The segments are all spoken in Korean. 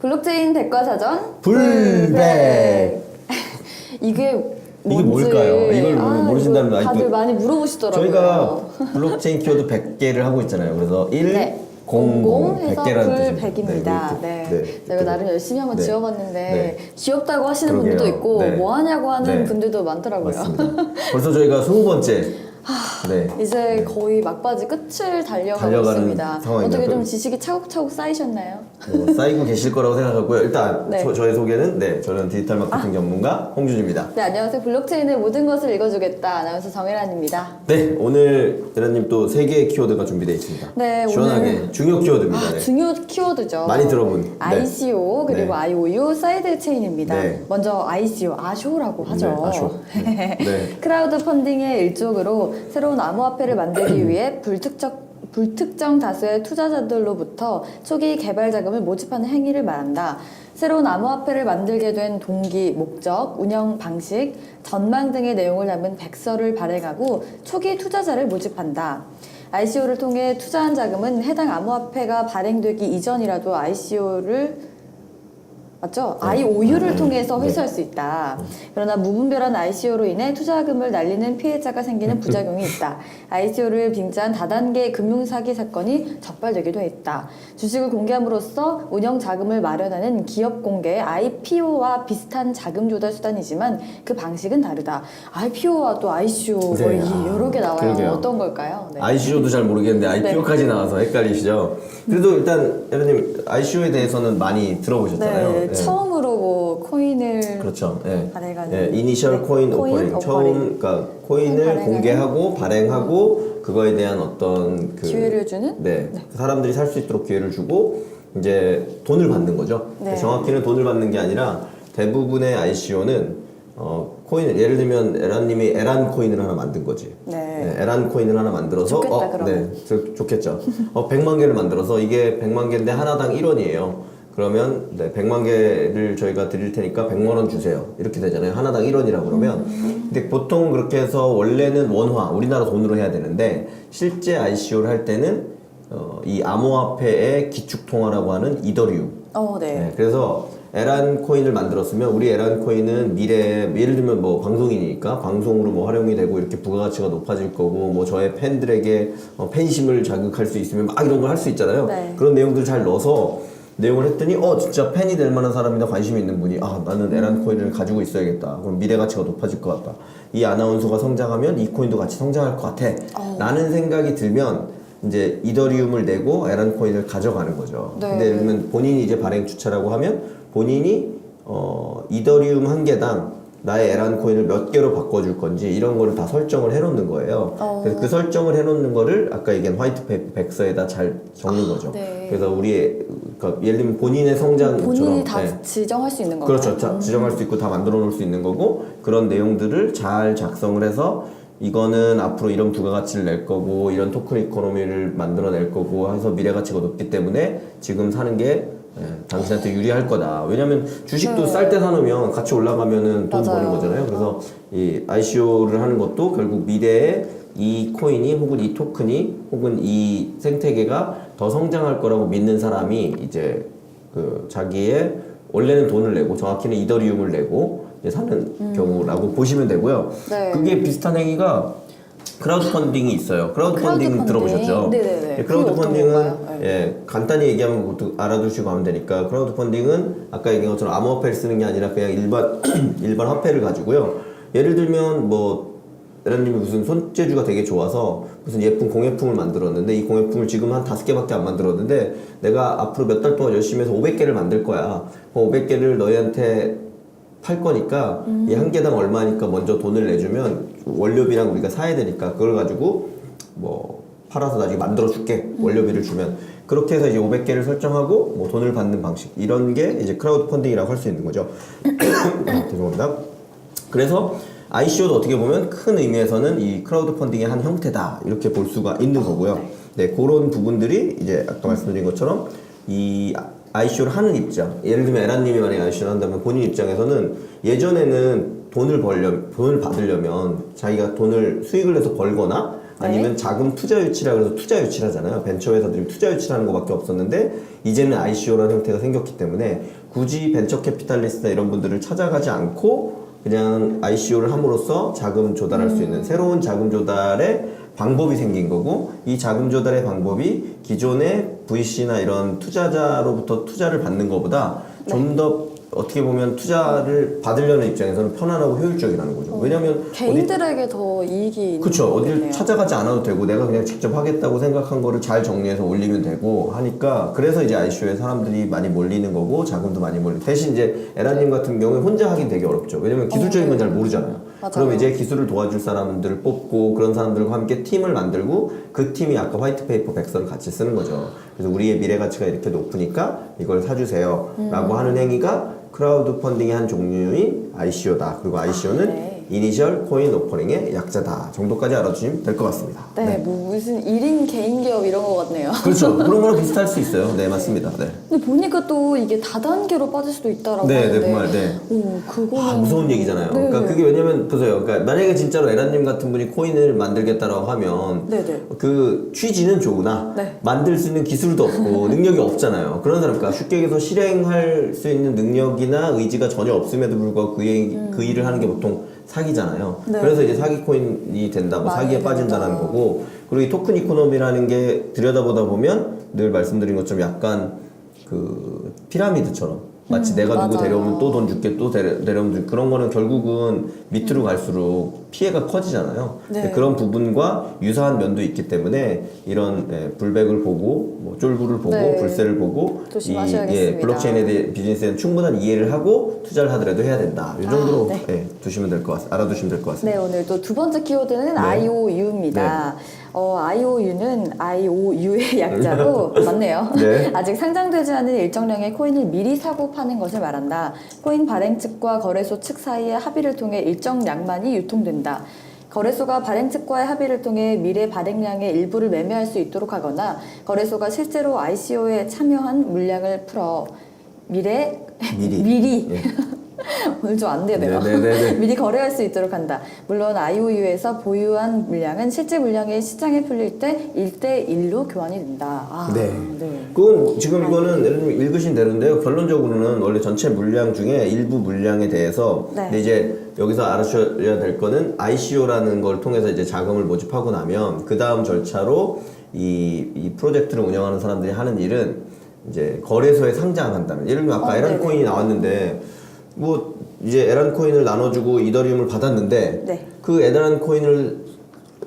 블록체인 백과사전 불백. 이게 이게 뭔지 뭘까요? 이걸 모르- 모르신다면 이거 다들 아직도- 많이 물어보시더라고요. 저희가 블록체인 키워드 100개를 하고 있잖아요. 그래서 1, 네. 0, 0, 해서 100개라는 불백입니다. 네, 네. 저희가 나름 열심히 한번 네. 지어봤는데 네. 귀엽다고 하시는 그러게요. 분들도 있고 네. 뭐 하냐고 하는 네. 분들도 많더라고요. 맞습니다. 벌써 저희가 20번째 네. 이제 거의 막바지 끝을 달려가고 달려가는 있습니다. 상황입니다. 어떻게 좀 그럼- 지식이 차곡차곡 쌓이셨나요? 뭐 쌓이고 계실 거라고 생각하고요. 일단 네. 저, 의 소개는 네, 저는 디지털 마케팅 전문가 홍준입니다. 네, 안녕하세요. 블록체인의 모든 것을 읽어주겠다. 아나운서 정혜란입니다. 네, 오늘 대란님 또 세 개의 키워드가 준비되어 있습니다. 네, 시원하게 오늘- 중요 키워드입니다. 아, 네. 중요 키워드죠. 많이 들어본. 네. ICO 그리고 네. IOU 사이드 체인입니다. 네. 먼저 ICO 아쇼라고 하죠. 네, 아쇼. 네. 네. 크라우드 펀딩의 일종으로 새로 운 암호화폐를 만들기 위해 불특정 불특정 다수의 투자자들로부터 초기 개발 자금을 모집하는 행위를 말한다. 새로운 암호화폐를 만들게 된 동기, 목적, 운영 방식, 전망 등의 내용을 담은 백서를 발행하고 초기 투자자를 모집한다. ICO를 통해 투자한 자금은 해당 암호화폐가 발행되기 이전이라도 ICO를 맞죠? IOU를 통해서 회수할 수 있다. 그러나 무분별한 ICO로 인해 투자금을 날리는 피해자가 생기는 부작용이 있다. ICO를 빙자한 다단계 금융 사기 사건이 적발되기도 했다. 주식을 공개함으로써 운영 자금을 마련하는 기업 공개 IPO와 비슷한 자금 조달 수단이지만 그 방식은 다르다. IPO와 또 ICO 뭐 네, 이 아, 여러 개 나와요. 그러게요. 어떤 걸까요? 네. ICO도 잘 모르겠는데 IPO까지 나와서 헷갈리시죠? 그래도 일단 여러님 ICO에 대해서는 많이 들어보셨잖아요. 네, 네. 처음으로 뭐 코인을 그렇죠. 예. 발행하는 예, 이니셜 네, 코인 코인 오퍼링. 오퍼링. 처음 그러니까 코인을 발행하는 공개하고 발행하고 그거에 대한 어떤 그 기회를 주는 네. 사람들이 살 수 있도록 기회를 주고 이제 돈을 받는 거죠. 네. 정확히는 돈을 받는 게 아니라 대부분의 ICO는 어, 코인을 예를 들면 에란님이 에란 코인을 하나 만든 거지. 네. 에란 코인을 하나 만들어서 좋겠다, 어, 그럼. 네, 좋- 좋겠죠. 어, 100만 개를 만들어서 이게 100만 개인데 하나당 1원이에요. 그러면 네, 100만 개를 저희가 드릴 테니까 100만 원 주세요. 이렇게 되잖아요. 하나당 1원이라고 그러면. 근데 보통 그렇게 해서 원래는 원화, 우리나라 돈으로 해야 되는데 실제 ICO를 할 때는 어, 이 암호화폐의 기축통화라고 하는 이더리움. 어, 네. 네, 그래서 에란 코인을 만들었으면 우리 에란 코인은 미래에 예를 들면 뭐 방송이니까 방송으로 뭐 활용이 되고 이렇게 부가가치가 높아질 거고 뭐 저의 팬들에게 어, 팬심을 자극할 수 있으면 막 이런 걸 할 수 있잖아요. 네. 그런 내용들 잘 넣어서 내용을 했더니 어 진짜 팬이 될 만한 사람이나 관심이 있는 분이 아 나는 에란 코인을 가지고 있어야겠다. 그럼 미래 가치가 높아질 것 같다. 이 아나운서가 성장하면 이 코인도 같이 성장할 것 같아. 라는 생각이 들면 이제 이더리움을 내고 에란 코인을 가져가는 거죠. 네. 근데 예를 들면 본인이 이제 발행 주체라고 하면 본인이 어 이더리움 한 개당 나의 에란 코인을 몇 개로 바꿔줄 건지 이런 거를 다 설정을 해놓는 거예요. 어. 그래서 그 설정을 해놓는 거를 아까 얘기한 화이트 백- 백서에다 잘 적는 거죠. 네. 그래서 우리의 그러니까 예를 들면 본인의 성장처럼 본인이 다 네. 지정할 수 있는 건가요? 그렇죠. 자, 지정할 수 있고 다 만들어 놓을 수 있는 거고 그런 내용들을 잘 작성을 해서 이거는 앞으로 이런 부가가치를 낼 거고 이런 토큰 이코노미를 만들어 낼 거고 해서 미래 가치가 높기 때문에 지금 사는 게 예, 당신한테 유리할 거다. 왜냐면 주식도 네. 쌀때 사놓으면 가치 올라가면은 돈 맞아요. 버는 거잖아요. 그래서 이 ICO를 하는 것도 결국 미래에 이 코인이 혹은 이 토큰이 혹은 이 생태계가 더 성장할 거라고 믿는 사람이 이제 그 자기의 원래는 돈을 내고 정확히는 이더리움을 내고 이제 사는 경우라고 보시면 되고요. 음. 네. 그게 비슷한 행위가 크라우드 펀딩이 있어요. 크라우드 펀딩 크라우드 들어보셨죠? 네네네. 예, 크라우드 그게 어떤 펀딩은 건가요? 네. 예, 간단히 얘기하면 모두 알아두시고 하면 되니까 크라우드 펀딩은 아까 얘기한 것처럼 암호화폐를 쓰는 게 아니라 그냥 일반 일반 화폐를 가지고요. 예를 들면 뭐 에란님이 무슨 손재주가 되게 좋아서 무슨 예쁜 공예품을 만들었는데 이 공예품을 지금 한 다섯 개밖에 안 만들었는데 내가 앞으로 몇 달 동안 열심히 해서 500개를 만들 거야. 그 500개를 너희한테 팔 거니까 이한 개당 얼마니까 먼저 돈을 내주면 원료비랑 우리가 사야 되니까 그걸 가지고 뭐 팔아서 나중에 만들어 줄게 원료비를 주면 그렇게 해서 이제 500개를 설정하고 뭐 돈을 받는 방식 이런 게 이제 크라우드 펀딩이라고 할 수 있는 거죠. 죄송합니다. 그래서 ICO도 어떻게 보면 큰 의미에서는 이 크라우드 펀딩의 한 형태다 이렇게 볼 수가 있는 거고요. 네, 그런 부분들이 이제 아까 말씀드린 것처럼 이 ICO를 하는 입장, 예를 들면 에란님이 만약에 ICO를 한다면 본인 입장에서는 예전에는 돈을 벌려 돈을 받으려면 자기가 돈을 수익을 내서 벌거나 아니면 자금 투자 유치라 그래서 투자 유치를 하잖아요. 벤처 회사들이 투자 유치라는 것밖에 없었는데 이제는 ICO라는 형태가 생겼기 때문에 굳이 벤처 캐피탈리스트나 이런 분들을 찾아가지 않고 그냥 ICO를 함으로써 자금 조달할 수 있는 새로운 자금 조달의 방법이 생긴 거고 이 자금 조달의 방법이 기존의 VC나 이런 투자자로부터 투자를 받는 것보다 좀더 어떻게 보면 투자를 받으려는 입장에서는 편안하고 효율적이라는 거죠. 왜냐하면 어디 개인들에게 더 이익이 있는 그렇죠. 어딜. 찾아가지 않아도 되고 내가 그냥 직접 하겠다고 생각한 거를 잘 정리해서 올리면 되고 하니까 그래서 이제 아이쇼에 사람들이 많이 몰리는 거고 자금도 많이 몰리고 대신 이제 에라님 같은 경우에 혼자 하긴 되게 어렵죠. 왜냐면 기술적인 건 잘 모르잖아요. 맞아요. 그럼 이제 기술을 도와줄 사람들을 뽑고 그런 사람들과 함께 팀을 만들고 그 팀이 아까 화이트 페이퍼 백서를 같이 쓰는 거죠. 그래서 우리의 미래 가치가 이렇게 높으니까 이걸 사주세요라고 하는 행위가 크라우드 펀딩의 한 종류인 ICO다. 그리고 ICO는 네. 이니셜 코인 오퍼링의 약자다 정도까지 알아두시면 될 것 같습니다. 네, 뭐 무슨 1인 개인 기업 이런 거 같네요. 그렇죠. 그런 거랑 비슷할 수 있어요. 네, 맞습니다. 네. 근데 보니까 또 이게 다단계로 빠질 수도 있다라고 네, 네, 하는데 정말, 네. 오, 그거는 아, 무서운 얘기잖아요. 네. 그러니까 그게 왜냐면 보세요. 그러니까 만약에 진짜로 에라님 같은 분이 코인을 만들겠다라고 하면 네, 네. 그 취지는 좋으나 네. 만들 수 있는 기술도 없고 능력이 없잖아요. 그런 사람, 그러니까 쉽게 얘기해서 실행할 수 있는 능력이나 의지가 전혀 없음에도 불구하고 그, 일, 그 일을 하는 게 보통 사기잖아요. 네. 그래서 이제 사기 코인이 된다, 뭐 사기에. 빠진다는 거고 그리고 이 토큰 이코노미라는 게 들여다보다 보면 늘 말씀드린 것처럼 약간 그 피라미드처럼 마치 내가 누구 음, 맞아요. 데려오면 또 돈 줄게 또 데려, 데려오면 줄 그런 거는 결국은 밑으로 갈수록 피해가 커지잖아요. 네. 그런 부분과 유사한 면도 있기 때문에 이런 예, 불백을 보고 뭐 쫄구를 보고 네. 불세를 보고 이 조심하셔야겠습니다. 예, 블록체인에 대해 비즈니스에는 충분한 이해를 하고 투자를 하더라도 해야 된다. 이 정도로 아, 네. 예, 두시면 될 것 같, 알아두시면 될 것 같습니다. 네, 오늘 또 두 번째 키워드는 네. IOU입니다. 어, IOU는 IOU의 약자로 맞네요. 네. 아직 상장되지 않은 일정량의 코인을 미리 사고 파는 것을 말한다. 코인 발행 측과 거래소 측 사이의 합의를 통해 일정량만이 유통된다. 거래소가 발행 측과의 합의를 통해 미래 발행량의 일부를 매매할 수 있도록 하거나 거래소가 실제로 ICO에 참여한 물량을 풀어 미래 미리. 미리 예. 오늘 좀 안 되네요. 미리 거래할 수 있도록 한다. 물론 IOU에서 보유한 물량은 실제 물량이 시장에 풀릴 때 1대1로 교환이 된다. 아, 네. 네. 그건 지금 이거는 예를 들면 읽으신 대로인데요. 결론적으로는 원래 전체 물량 중에 일부 물량에 대해서 네. 근데 이제 여기서 알아셔야 될 거는 ICO라는 걸 통해서 이제 자금을 모집하고 나면 그 다음 절차로 이, 이 프로젝트를 운영하는 사람들이 하는 일은 이제 거래소에 상장한다는. 예를 들면 아까 어, 에란 네네. 코인이 나왔는데 뭐 이제 에란 코인을 나눠주고 이더리움을 받았는데 네. 그 에란 코인을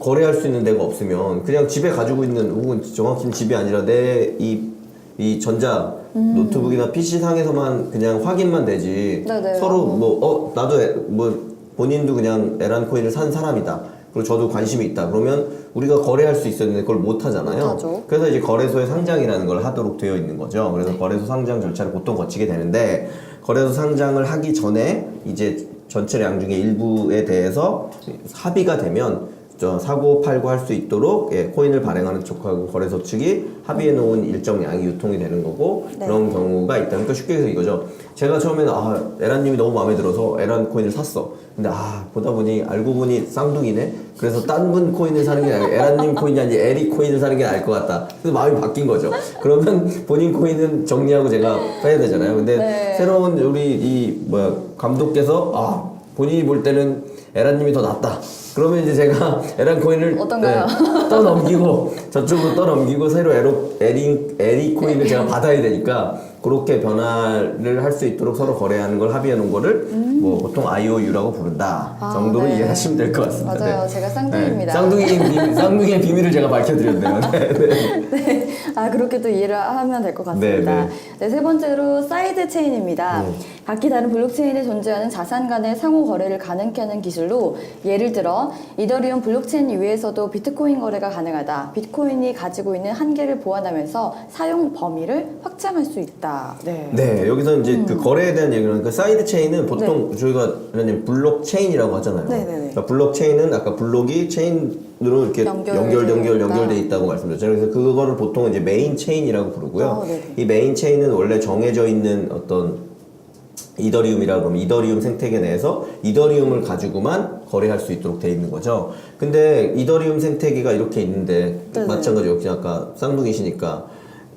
거래할 수 있는 데가 없으면 그냥 집에 가지고 있는 혹은 정확히는 집이 아니라 내 이 이 전자 음. 노트북이나 PC 상에서만 그냥 확인만 되지 네네. 서로 뭐 어 나도 에- 뭐 본인도 그냥 에란 코인을 산 사람이다 그리고 저도 관심이 있다 그러면 우리가 거래할 수 있었는데 그걸 못 하잖아요 못하죠. 그래서 이제 거래소에 상장이라는 걸 하도록 되어 있는 거죠 네. 그래서 거래소 상장 절차를 보통 거치게 되는데 거래소 상장을 하기 전에 이제 전체 량 중에 일부에 대해서 합의가 되면 저 사고 팔고 할 수 있도록 예, 코인을 발행하는 쪽하고 거래소 측이 합의해 놓은 일정 양이 유통이 되는 거고 네. 그런 경우가 있다. 그러니까 쉽게 해서 이거죠. 제가 처음에는 아 에란님이 너무 마음에 들어서 에란 코인을 샀어. 근데 아 보다 보니 알고 보니 쌍둥이네. 그래서 딴 분 코인을 사는 게 아니고 에란님 코인이 아니라 에리 코인을 사는 게 나을 것 같다. 그래서 마음이 바뀐 거죠. 그러면 본인 코인은 정리하고 제가 빼야 되잖아요. 근데 네. 새로운 우리 이 뭐야 감독께서 아 본인이 볼 때는 에란님이 더 낫다. 그러면 이제 제가 에란 코인을 어떤가요? 네, 떠넘기고 저쪽으로 떠넘기고 새로 에로 에리 에리 코인을 제가 받아야 되니까 그렇게 변화를 할 수 있도록 서로 거래하는 걸 합의해 놓은 거를 뭐 보통 IOU라고 부른다 아, 정도로 네. 이해하시면 될 것 같습니다. 맞아요. 네. 제가 쌍둥이입니다. 네, 쌍둥이의 비밀, 쌍둥이의 비밀을 제가 밝혀드렸네요. 네, 네. 네. 아, 그렇게 또 이해를 하면 될 것 같습니다. 네, 네. 네, 세 번째로 사이드 체인입니다. 네. 각기 다른 블록체인에 존재하는 자산 간의 상호 거래를 가능케 하는 기술로 예를 들어 이더리움 블록체인 위에서도 비트코인 거래가 가능하다. 비트코인이 가지고 있는 한계를 보완하면서 사용 범위를 확장할 수 있다. 네. 네, 여기서 이제 음. 그 거래에 대한 얘기는 그 사이드 체인은 보통 저희가 이런 블록 체인이라고 하잖아요. 네, 네, 네. 그러니까 블록 체인은 아까 블록이 체인으로 이렇게 연결- 연결. 연결돼 있다고 말씀드렸잖아요. 그래서 그거를 보통 이제 메인 체인이라고 부르고요. 어, 네. 이 메인 체인은 원래 정해져 있는 어떤 이더리움이라고 하면 이더리움 생태계 내에서 이더리움을 가지고만 거래할 수 있도록 돼 있는 거죠. 근데 이더리움 생태계가 이렇게 있는데 네네. 마찬가지 역시 아까 쌍둥이시니까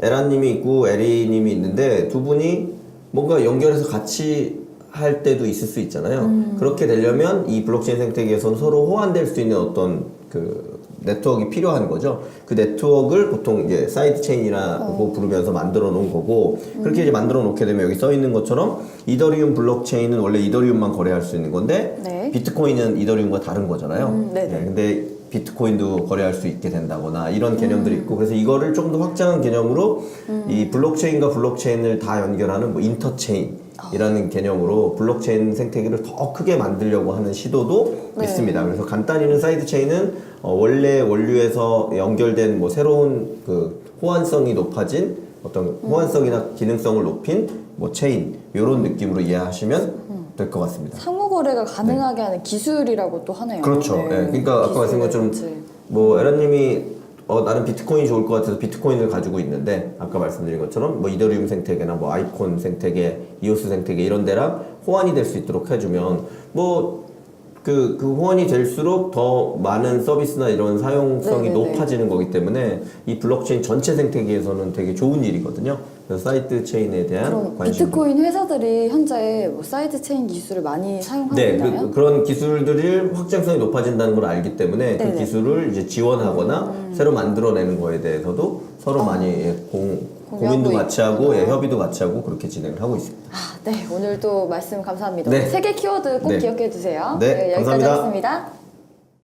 에라님이 있고 에리님이 있는데 두 분이 뭔가 연결해서 같이 할 때도 있을 수 있잖아요. 그렇게 되려면 이 블록체인 생태계에서는 서로 호환될 수 있는 어떤 그 네트워크가 필요한 거죠. 그 네트워크를 보통 이제 사이드 체인이라고 부르면서 만들어 놓은 거고 그렇게 이제 만들어 놓게 되면 여기 써 있는 것처럼 이더리움 블록체인은 원래 이더리움만 거래할 수 있는 건데 네. 비트코인은 이더리움과 다른 거잖아요. 음. 네, 근데 비트코인도 거래할 수 있게 된다거나 이런 개념들이 있고 그래서 이거를 좀 더 확장한 개념으로 이 블록체인과 블록체인을 다 연결하는 뭐 인터체인이라는 개념으로 블록체인 생태계를 더 크게 만들려고 하는 시도도 네. 있습니다. 그래서 간단히는 사이드 체인은 어, 원래 원료에서 연결된 뭐 새로운 그 호환성이 높아진 어떤 호환성이나 기능성을 높인 뭐 체인 이런 느낌으로 이해하시면 될 것 같습니다. 상호 거래가 가능하게 하는 기술이라고 또 하네요. 그렇죠. 네. 예, 그러니까 아까 말씀한 것처럼 기술. 뭐 에라님이 어, 나는 비트코인이 좋을 것 같아서 비트코인을 가지고 있는데 아까 말씀드린 것처럼 뭐 이더리움 생태계나 뭐 아이콘 생태계, 이오스 생태계 이런 데랑 호환이 될 수 있도록 해주면 뭐 그, 그 호환이 될수록 더 많은 서비스나 이런 사용성이 네네네. 높아지는 거기 때문에 이 블록체인 전체 생태계에서는 되게 좋은 일이거든요. 그래서 사이드 체인에 대한 그럼 관심. 비트코인 회사들이 현재 뭐 사이드 체인 기술을 많이 사용하고 네, 있나요? 그, 런 기술들이 확장성이 높아진다는 걸 알기 때문에 네네. 음. 그 기술을 이제 지원하거나 새로 만들어내는 거에 대해서도 서로 많이 예, 공, 아. 공유하고 고민도 같이 하고 예, 있구나. 협의도 같이 하고 그렇게 진행을 하고 있습니다. 아, 네. 오늘도 말씀 감사합니다. 네. 세계 키워드 꼭 네. 기억해 두세요. 네, 여기까지 감사합니다. 하겠습니다.